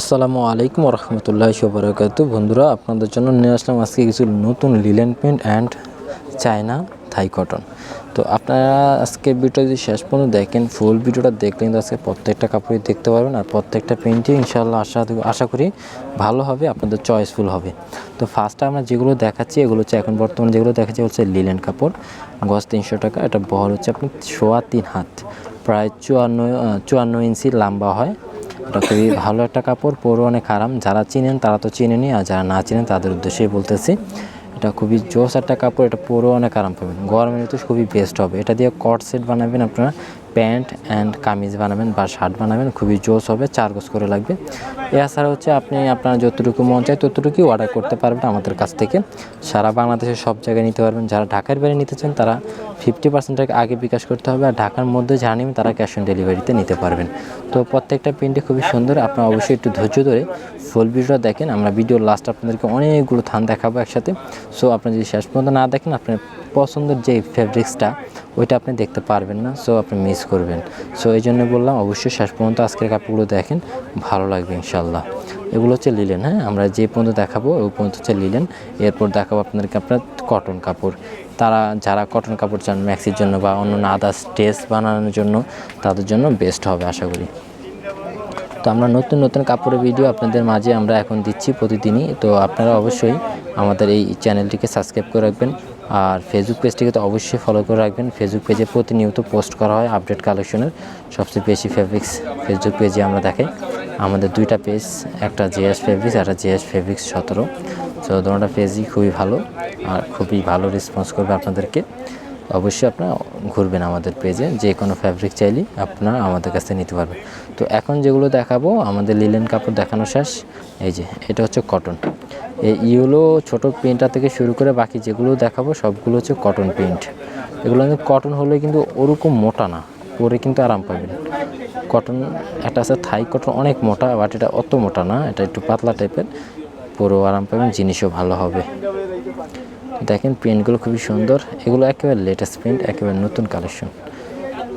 আসসালামু আলাইকুম রহমতুল্লাহ সবরাকাতু বন্ধুরা, আপনাদের জন্য নিয়ে আসলাম আজকে কিছু নতুন linen print and China Thai cotton তো আপনারা আজকে ভিডিওটা যদি শেষ পর্যন্ত দেখেন ফুল ভিডিওটা দেখলে কিন্তু আজকে প্রত্যেকটা কাপড়ই দেখতে পারবেন আর প্রত্যেকটা প্রিন্টই ইনশাল্লাহ আশা আশা করি ভালো হবে, আপনাদের চয়েসফুল হবে। তো ফার্স্টে আমরা যেগুলো দেখাচ্ছি, এগুলো হচ্ছে এখন বর্তমানে যেগুলো দেখাচ্ছি হচ্ছে লিলেন কাপড়। গজ তিনশো টাকা, এটা বহর হচ্ছে আপনি সোয়া তিন হাত। প্রায় চুয়ান্ন চুয়ান্ন ইঞ্চি লম্বা হয়। এটা খুবই ভালো একটা কাপড়, পরও অনেক আরাম। যারা চিনেন, তারা তো চিনেনি আর যারা না চিনেন, তাদের উদ্দেশ্যেই বলতেছি, এটা খুবই জোস একটা কাপড়, এটা পরেও অনেক আরাম পাবেন। গরমের তো খুবই বেস্ট হবে। এটা দিয়ে কট সেট বানাবেন আপনারা। প্যান্ট অ্যান্ড কামিজ বানাবেন বা শার্ট বানাবেন, খুবই জোস হবে, চার গোজ করে লাগবে। এছাড়া হচ্ছে আপনি আপনার যতটুকু মন চায় ততটুকুই অর্ডার করতে পারবেন আমাদের কাছ থেকে। সারা বাংলাদেশের সব জায়গায় নিতে পারবেন। যারা ঢাকার বাইরে নিতে চান, তারা ফিফটি পার্সেন্ট আগে বিকাশ করতে হবে আর ঢাকার মধ্যে যারা নেবেন, তারা ক্যাশ অন ডেলিভারিতে নিতে পারবেন। তো প্রত্যেকটা প্রিন্টে খুবই সুন্দর। আপনারা অবশ্যই একটু ধৈর্য ধরে ফুল ভিডিওটা দেখেন। আমরা ভিডিওর লাস্ট আপনাদেরকে অনেকগুলো থান দেখাবো একসাথে। সো আপনি যদি শেষ পর্যন্ত না দেখেন, আপনার পছন্দের যে ফেব্রিক্সটা ওইটা আপনি দেখতে পারবেন না সো আপনি মিস করবেন। সো এই জন্য বললাম, অবশ্যই শেষ পর্যন্ত আজকের কাপড়গুলো দেখেন, ভালো লাগবে ইনশাল্লাহ এগুলো হচ্ছে লিলেন হ্যাঁ? আমরা যে পর্যন্ত দেখাবো, ওই পর্যন্ত হচ্ছে লিলেন এরপর দেখাবো আপনাদেরকে আপনার কটন কাপড়। তারা যারা কটন কাপড় চান ম্যাক্সির জন্য বা অন্য আদার্স ড্রেস বানানোর জন্য, তাদের জন্য বেস্ট হবে, আশা করি। তো আমরা নতুন নতুন কাপড়ের ভিডিও আপনাদের মাঝে আমরা এখন দিচ্ছি প্রতিদিনই। তো আপনারা অবশ্যই আমাদের এই চ্যানেলটিকে সাবস্ক্রাইব করে রাখবেন। আর ফেসবুক পেজটিকে তো অবশ্যই ফলো করে রাখবেন। ফেসবুক পেজে প্রতিনিয়ত পোস্ট করা হয় আপডেট কালেকশনের সবচেয়ে বেশি ফেব্রিক্স ফেসবুক পেজে আমরা দেখাই আমাদের দুইটা পেজ একটা জেএস ফেব্রিক্স একটা জেএস ফেব্রিক্স সতেরো। তো দুটোটা পেজই খুবই ভালো আর খুবই ভালো রেসপন্স করবে আপনাদেরকে। অবশ্যই আপনারা ঘুরবেন আমাদের পেজে যে কোনো ফ্যাব্রিক চাইলেই আপনারা আমাদের কাছ থেকে নিতে পারবেন। তো এখন যেগুলো দেখাবো, আমাদের লিলেন কাপড় দেখানো শেষ। এই যে, এটা হচ্ছে কটন এই ইউলো ছোটো প্রিন্টটা থেকে শুরু করে বাকি যেগুলো দেখাবো, সবগুলো হচ্ছে কটন প্রিন্ট এগুলো কিন্তু কটন হলে কিন্তু ওরকম মোটা না, পরে কিন্তু আরাম পাবেন। কটন একটা আছে থাই কটন অনেক মোটা বাট এটা অত মোটা না, এটা একটু পাতলা টাইপের পরেও আরাম পাবেন, জিনিসও ভালো হবে। দেখেন প্রিন্টগুলো খুবই সুন্দর, এগুলো একেবারে লেটেস্ট প্রিন্ট একেবারে নতুন কালেকশন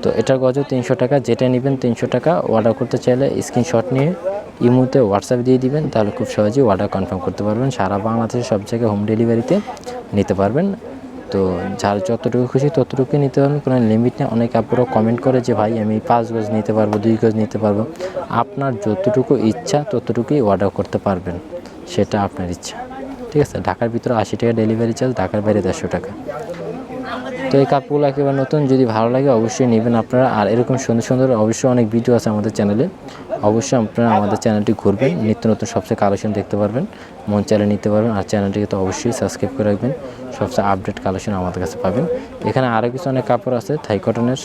তো এটার গজও তিনশো টাকা, যেটা নেবেন তিনশো টাকা। অর্ডার করতে চাইলে স্ক্রিনশট নিয়ে ইমুতে হোয়াটসঅ্যাপ দিয়ে দিবেন, তাহলে খুব সহজেই অর্ডার কনফার্ম করতে পারবেন। সারা বাংলাদেশের সব জায়গায় হোম ডেলিভারিতে নিতে পারবেন। তো যার যতটুকু খুশি ততটুকুই নিতে পারবেন, কোনো লিমিট নেই। অনেক আপুরও কমেন্ট করে যে, ভাই, আমি পাঁচ গজ নিতে পারব, দুই গজ নিতে পারব। আপনার যতটুকু ইচ্ছা ততটুকুই অর্ডার করতে পারবেন। সেটা আপনার ইচ্ছা। ঠিক আছে? ঢাকার ভিতরে আশি টাকা ডেলিভারি চার্জ ঢাকার বাইরে দেড়শো টাকা। তো এই কাপগুলো একেবারে নতুন, যদি ভালো লাগে অবশ্যই নেবেন আপনারা। আর এরকম সুন্দর সুন্দর অবশ্যই অনেক ভিডিও আছে আমাদের চ্যানেলে অবশ্যই আপনারা আমাদের চ্যানেলটি ঘুরবেন, নিত্য নতুন সবচেয়ে কালেকশন দেখতে পারবেন, মন চাইলে নিতে পারবেন, আর চ্যানেলটিকে তো অবশ্যই সাবস্ক্রাইব করে রাখবেন, সবচেয়ে আপডেট কালেকশন আমাদের কাছে পাবেন। এখানে আরও কিছু অনেক কাপড় আছে থাই কটনের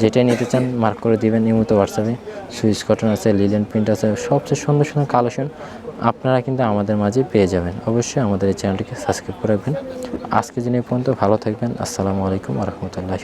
যেটাই নিতে চান মার্ক করে দিবেন, নিয়মিত হোয়াটসঅ্যাপে সুইচ কটন আছে লিলেন প্রিন্ট আছে, সবচেয়ে সুন্দর সুন্দর কালেকশন আপনারা কিন্তু আমাদের মাঝে পেয়ে যাবেন। অবশ্যই আমাদের এই চ্যানেলটিকে সাবস্ক্রাইব করে রাখবেন। আজকে দিনে পর্যন্ত ভালো থাকবেন। আসসালামু আলাইকুম রহমতুল্লাহ